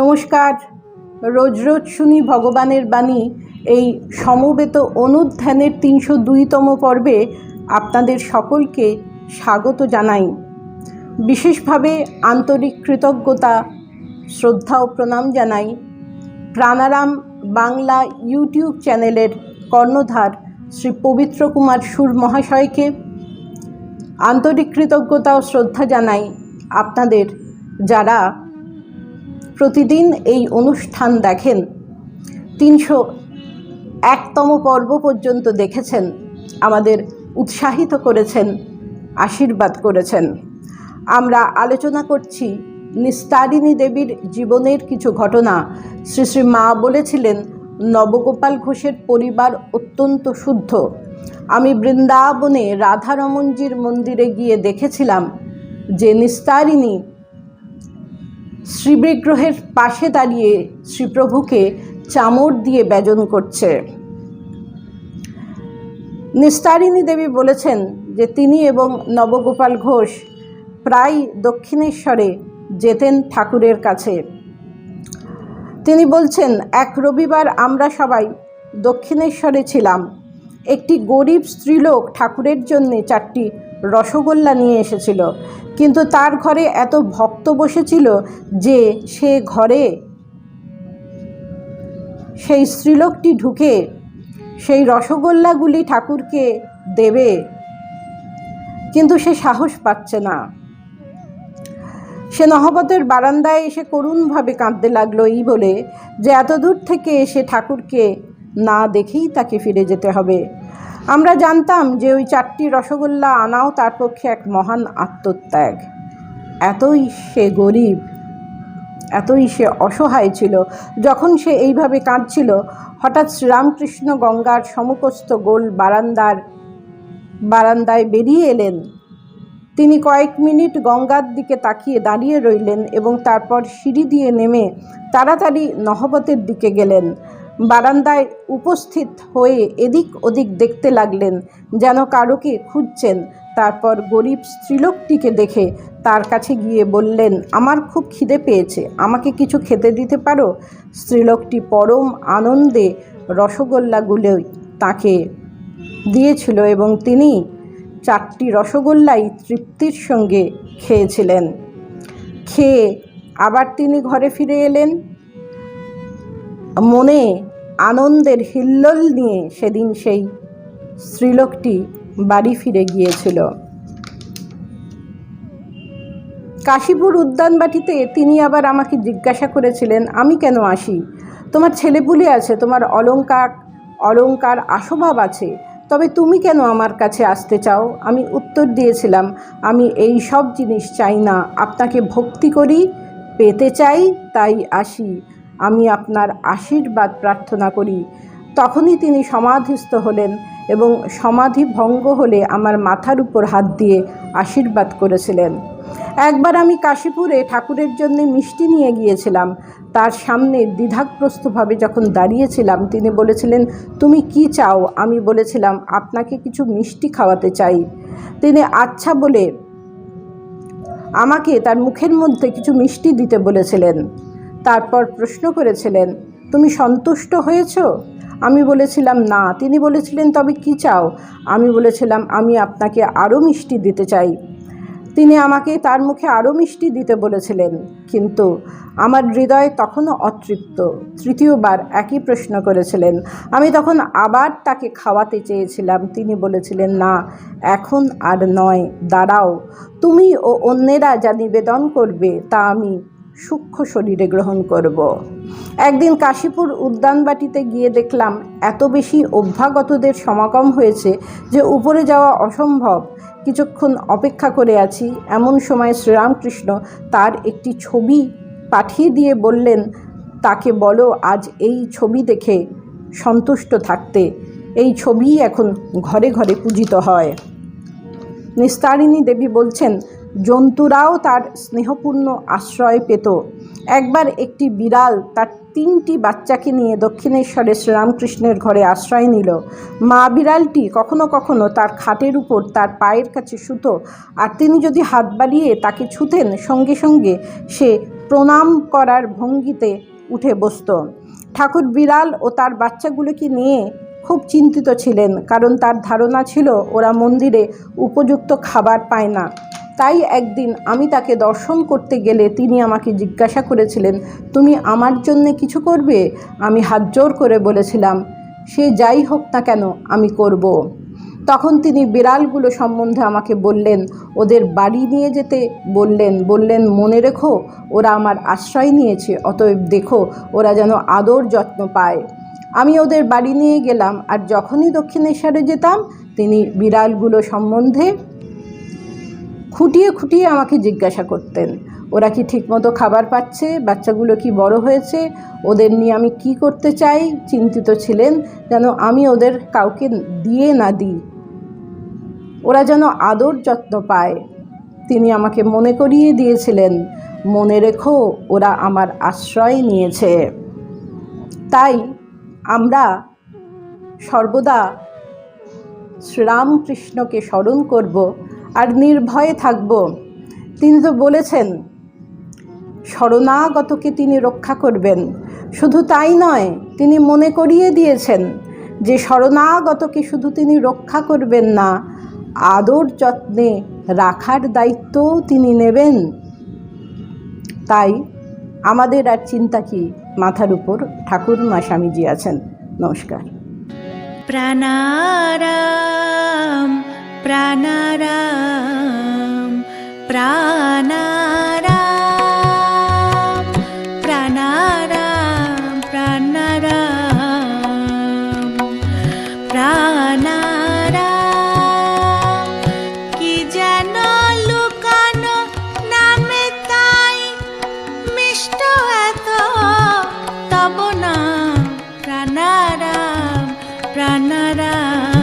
নমস্কার। রোজ রোজ শুনি ভগবানের বাণী। এই সমবেত অনুধ্যানের তিনশো দুইতম পর্বে আপনাদের সকলকে স্বাগত জানাই। বিশেষভাবে আন্তরিক কৃতজ্ঞতা, শ্রদ্ধা ও প্রণাম জানাই। প্রাণারাম বাংলা ইউটিউব চ্যানেলের কর্ণধার শ্রী পবিত্র কুমার সুর মহাশয়কে আন্তরিক কৃতজ্ঞতা ও শ্রদ্ধা জানাই আপনাদের, যারা প্রতিদিন এই অনুষ্ঠান দেখেন। তিনশো একতম পর্ব পর্যন্ত দেখেছেন। আমাদের উৎসাহিত করেছেন, আশীর্বাদ করেছেন। আমরা আলোচনা করছি নিস্তারিণী দেবীর জীবনের কিছু ঘটনা। শ্রী শ্রী মা বলেছিলেন, নবগোপাল ঘোষের পরিবার অত্যন্ত শুদ্ধ। আমি বৃন্দাবনে রাধারমনজির মন্দিরে গিয়ে দেখেছিলাম যে নিস্তারিণী শ্রীবিগ্রহের পাশে দাঁড়িয়ে শ্রীপ্রভুকে চামড় দিয়ে ব্যজন করছে। নিস্তারিণী দেবী বলেছেন যে তিনি এবং নবগোপাল ঘোষ প্রায় দক্ষিণেশ্বরে যেতেন ঠাকুরের কাছে। তিনি বলছেন, এক রবিবার আমরা সবাই দক্ষিণেশ্বরে ছিলাম। একটি গরিব স্ত্রীলোক ঠাকুরের জন্যে চারটি রসগোল্লা নিয়ে এসেছিল। কিন্তু তার ঘরে এত ভক্ত বসেছিল যে সে ঘরে সেই স্ত্রীলোকটি ঢুকে সেই রসগোল্লাগুলি ঠাকুরকে দেবে, কিন্তু সে সাহস পাচ্ছে না। সে নহবতের বারান্দায় এসে করুণভাবে কাঁদতে লাগল এই বলে যে এত দূর থেকে এসে ঠাকুরকে না দেখেই তাকে ফিরে যেতে হবে। আমরা জানতাম যে ওই চারটি রসগোল্লা আনাও তার পক্ষে এক মহান আত্মত্যাগ। এতই সে গরিব, এতই সে অসহায় ছিল, যখন সে এইভাবে কাঁদছিল, হঠাৎ শ্রীরামকৃষ্ণ গঙ্গার সমুখস্থ গোল বারান্দার, বারান্দায় বেরিয়ে এলেন। তিনি কয়েক মিনিট গঙ্গার দিকে তাকিয়ে দাঁড়িয়ে রইলেন এবং তারপর সিঁড়ি দিয়ে নেমে তাড়াতাড়ি নহবতের দিকে গেলেন। বারান্দায় উপস্থিত হয়ে এদিক ওদিক দেখতে লাগলেন, যেন কারোকে খুঁজছেন। তারপর গরিব স্ত্রীলোকটিকে দেখে তার কাছে গিয়ে বললেন, আমার খুব খিদে পেয়েছে, আমাকে কিছু খেতে দিতে পারো? স্ত্রীলোকটি পরম আনন্দে রসগোল্লাগুলোই তাকে দিয়েছিল এবং তিনি চারটি রসগোল্লাই তৃপ্তির সঙ্গে খেয়েছিলেন। খেয়ে আবার তিনি ঘরে ফিরে এলেন। মনে আনন্দের হিল্লোল নিয়ে সেদিন সেই স্ত্রীলোকটি বাড়ি ফিরে গিয়েছিল। কাশীপুর উদ্যানবাটিতে তিনি আবার আমাকে জিজ্ঞাসা করেছিলেন, আমি কেন আসি? তোমার ছেলেপুলে আছে, তোমার অলংকার অলংকার আসবাব আছে, তবে তুমি কেন আমার কাছে আসতে চাও? আমি উত্তর দিয়েছিলাম, আমি এই সব জিনিস চাই না, আপনাকে ভক্তি করি, পেতে চাই, তাই আসি। আমি আপনার আশীর্বাদ প্রার্থনা করি। তখনই তিনি সমাধিস্থ হলেন এবং সমাধি ভঙ্গ হলে আমার মাথার উপর হাত দিয়ে আশীর্বাদ করেছিলেন। একবার আমি কাশীপুরে ঠাকুরের জন্য মিষ্টি নিয়ে গিয়েছিলাম। তার সামনে দ্বিধাগ্রস্তভাবে যখন দাঁড়িয়েছিলাম, তিনি বলেছিলেন, তুমি কি চাও? আমি বলেছিলাম, আপনাকে কিছু মিষ্টি খাওয়াতে চাই। তিনি আচ্ছা বলে আমাকে তার মুখের মধ্যে কিছু মিষ্টি দিতে বলেছিলেন। তারপর প্রশ্ন করেছিলেন, তুমি সন্তুষ্ট হয়েছো? আমি বলেছিলাম, না। তিনি বলেছিলেন, তবে কি চাও? আমি বলেছিলাম, আমি আপনাকে আরও মিষ্টি দিতে চাই। তিনি আমাকে তার মুখে আরও মিষ্টি দিতে বলেছিলেন, কিন্তু আমার হৃদয় তখনও অতৃপ্ত। তৃতীয়বার একই প্রশ্ন করেছিলেন, আমি তখন আবার তাকে খাওয়াতে চেয়েছিলাম। তিনি বলেছিলেন, না, এখন আর নয়, দাঁড়াও। তুমি ও অন্যেরা যা নিবেদন করবে তা আমি সূক্ষ্ম শরীরে গ্রহণ করব। একদিন কাশীপুর উদ্যানবাটিতে গিয়ে দেখলাম, এত বেশি অভ্যাগতদের সমাগম হয়েছে যে উপরে যাওয়া অসম্ভব। কিছুক্ষণ অপেক্ষা করে আছি, এমন সময় শ্রীরামকৃষ্ণ তার একটি ছবি পাঠিয়ে দিয়ে বললেন, তাকে বলো, আজ এই ছবি দেখে সন্তুষ্ট থাকতে। এই ছবিই এখন ঘরে ঘরে পূজিত হয়। নিস্তারিণী দেবী বলছেন জন্তুরাও তার স্নেহপূর্ণ আশ্রয় পেত। একবার একটি বিড়াল তার তিনটি বাচ্চাকে নিয়ে দক্ষিণেশ্বরে শ্রীরামকৃষ্ণের ঘরে আশ্রয় নিল। মা বিড়ালটি কখনো কখনো তার খাটের উপর তার পায়ের কাছে সুতো আর তিনি যদি হাত বাড়িয়ে তাকে ছুতেন, সঙ্গে সঙ্গে সে প্রণাম করার ভঙ্গিতে উঠে বসত। ঠাকুর বিড়াল ও তার বাচ্চাগুলোকে নিয়ে খুব চিন্তিত ছিলেন, কারণ তার ধারণা ছিল ওরা মন্দিরে উপযুক্ত খাবার পায় না। তাই একদিন আমি তাকে দর্শন করতে গেলে তিনি আমাকে জিজ্ঞাসা করেছিলেন, তুমি আমার জন্যে কিছু করবে? আমি হাত জোর করে বলেছিলাম, সে যাই হোক না কেন, আমি করব। তখন তিনি বিড়ালগুলো সম্বন্ধে আমাকে বললেন, ওদের বাড়ি নিয়ে যেতে। বললেন বললেন, মনে রেখো, ওরা আমার আশ্রয় নিয়েছে, অতএব দেখো, ওরা যেন আদর যত্ন পায়। আমি ওদের বাড়ি নিয়ে গেলাম, আর যখনই দক্ষিণেশ্বরে যেতাম, তিনি বিড়ালগুলো সম্বন্ধে খুঁটিয়ে খুঁটিয়ে আমাকে জিজ্ঞাসা করতেন, ওরা কি ঠিকমতো খাবার পাচ্ছে? বাচ্চাগুলো কি বড় হয়েছে? ওদের নিয়ে আমি কি করতে চাই? চিন্তিত ছিলেন যেন আমি ওদের কাউকে দিয়ে না দিই। ওরা যেন আদর যত্ন পায়। তিনি আমাকে মনে করিয়ে দিয়েছিলেন, মনে রেখো, ওরা আমার আশ্রয় নিয়েছে। তাই আমরা সর্বদা শ্রীরামকৃষ্ণকে স্মরণ করব আর নির্ভয়ে থাকব। তিনি তো বলেছেন, শরণাগতকে তিনি রক্ষা করবেন। শুধু তাই নয়, তিনি মনে করিয়ে দিয়েছেন যে শরণাগতকে শুধু তিনি রক্ষা করবেন না, আদর যত্নে রাখার দায়িত্বও তিনি নেবেন। তাই আমাদের আর চিন্তা কি? মাথার উপর ঠাকুর মা স্বামীজি আছেন। নমস্কার। প্রাণারাম প্রাণারাম প্রাণারাম প্রাণারাম প্রাণারাম। কি যেন লুকানো নামে মিষ্ট এত তব না প্রাণারাম।